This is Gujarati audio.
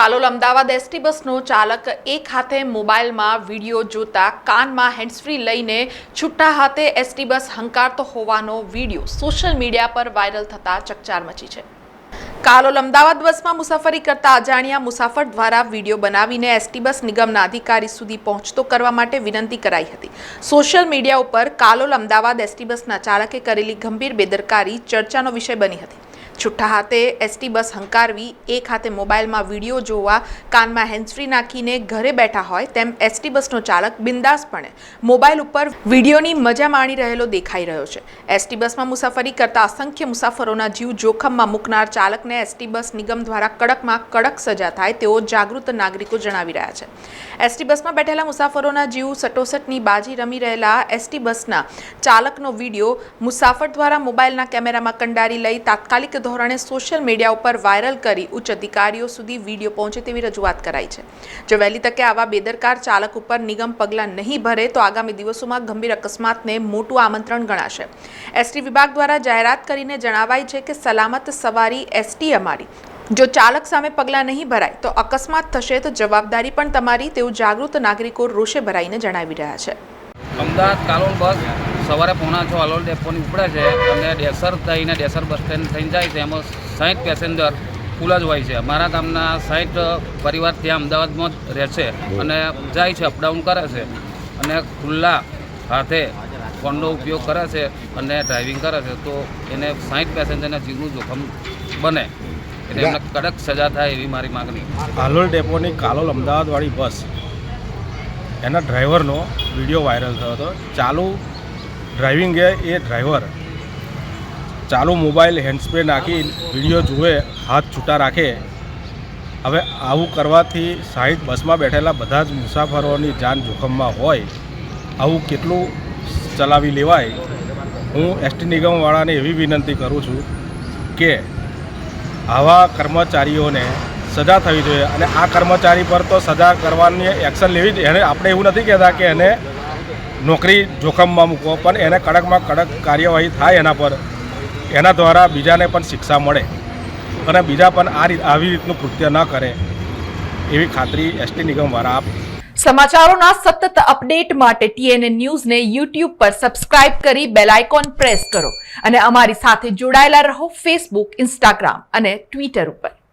કાલોલ અમદાવાદ એસટી બસનો ચાલક એક હાથે મોબાઈલમાં વીડિયો જોતા કાનમાં હેન્ડ્સફ્રી લઈને છૂટા હાથે એસટી બસ હંકારતો હોવાનો વીડિયો સોશિયલ મીડિયા પર વાયરલ થતા ચકચાર મચી છે. કાલોલ અમદાવાદ બસમાં મુસાફરી કરતા અજાણ્યા મુસાફર દ્વારા વીડિયો બનાવીને એસટી બસ નિગમના અધિકારી સુધી પહોંચતો કરવા માટે વિનંતી કરાઈ હતી. સોશિયલ મીડિયા ઉપર કાલોલ અમદાવાદ એસટી બસના ચાલકે કરેલી ગંભીર બેદરકારી ચર્ચાનો વિષય બની હતી. છૂટા હાથે એસટી બસ હંકારવી, એક હાથે મોબાઈલમાં વીડિયો જોવા, કાનમાં હેન્ડ્સફ્રી નાખીને ઘરે બેઠા હોય તેમ એસટી બસનો ચાલક બિંદાસપણે મોબાઈલ ઉપર વિડીયોની મજા માણી રહેલો દેખાઈ રહ્યો છે. એસટી બસમાં મુસાફરી કરતા અસંખ્ય મુસાફરોના જીવ જોખમમાં મૂકનાર ચાલકને એસટી બસ નિગમ દ્વારા કડકમાં કડક સજા થાય તેવો જાગૃત નાગરિકો જણાવી રહ્યા છે. એસટી બસમાં બેઠેલા મુસાફરોના જીવ સટોસટની બાજી રમી રહેલા એસટી બસના ચાલકનો વીડિયો મુસાફર દ્વારા મોબાઈલના કેમેરામાં કંડારી લઈ તાત્કાલિક ધોરણે સોશિયલ મીડિયા ઉપર વાયરલ કરી ઉચ્ચ અધિકારીઓ સુધી વીડિયો પહોંચે તેવી રજૂઆત કરાઈ છે. જો વહેલી તકે આવા બેદરકાર ચાલક ઉપર નિગમ પગલાં નહીં ભરે, તો આગામી દિવસોમાં ગંભીર અકસ્માતને મોટું આમંત્રણ ગણાશે. એસટી વિભાગ દ્વારા જાહેરાત કરીને જણાવાય છે કે સલામત સવારી એસટી અમારી. જો ચાલક સામે પગલાં નહીં ભરાય, તો અકસ્માત થશે તો જવાબદારી પણ તમારી, તેવું જાગૃત નાગરિકો રોષે ભરાઈને જણાવી રહ્યા છે. અમદાવાદ કાલોલ બસ સવારે પોણા છ અલોલ ડેપોની ઉપડે છે અને ડેસર થઈને ડેસર બસ સ્ટેન્ડ થઈને જાય છે. એમાં સાઠ પેસેન્જર ફૂલ જ હોય છે. અમારા ગામના સાઠ પરિવાર ત્યાં અમદાવાદમાં જ રહે છે અને જાય છે અપડાઉન કરે છે અને ખુલ્લા હાથે ફોનનો ઉપયોગ કરે છે અને ડ્રાઇવિંગ કરે છે. તો એને સાઠ પેસેન્જરના જીવનું જોખમ બને. એટલે એમને કડક સજા થાય એવી મારી માગણી. કાલોલ ડેપોની કાલોલ અમદાવાદવાળી બસ એના ડ્રાઈવરનો વીડિયો વાયરલ થયો હતો. ચાલુ ડ્રાઇવિંગે એ ડ્રાઈવર ચાલુ મોબાઈલ હેન્ડસ્પ્રે નાખી વીડિયો જુએ, હાથ છૂટા રાખે. હવે આવું કરવાથી સાઈડ બસમાં બેઠેલા બધા જ મુસાફરોની જાન જોખમમાં હોય. આવું કેટલું ચલાવી લેવાય? હું એસટી નિગમવાળાને એવી વિનંતી કરું છું કે આવા કર્મચારીઓને સજા થવી જોઈએ. અને આ કર્મચારી પર તો સજા કરવાની એક્શન લેવી જ એને આપણે એવું નથી કહેતા કે એને નોકરી જોખમમાં મૂકો પણ એને કડકમાં કડક કાર્યવાહી થાય એના પર. એના દ્વારા બીજાને પણ શિક્ષા મળે અને બીજા પણ આ રીત, આવી રીતનું કૃત્ય ન કરે એવી ખાતરી એસટી નિગમવાળા આપ સમાચારોના સતત અપડેટ માટે ટીએનએ ન્યૂઝને યુટ્યુબ પર સબસ્ક્રાઇબ કરી બેલ આઇકોન પ્રેસ કરો અને અમારી સાથે જોડાયેલા રહો ફેસબુક, ઇન્સ્ટાગ્રામ અને ટ્વિટર ઉપર.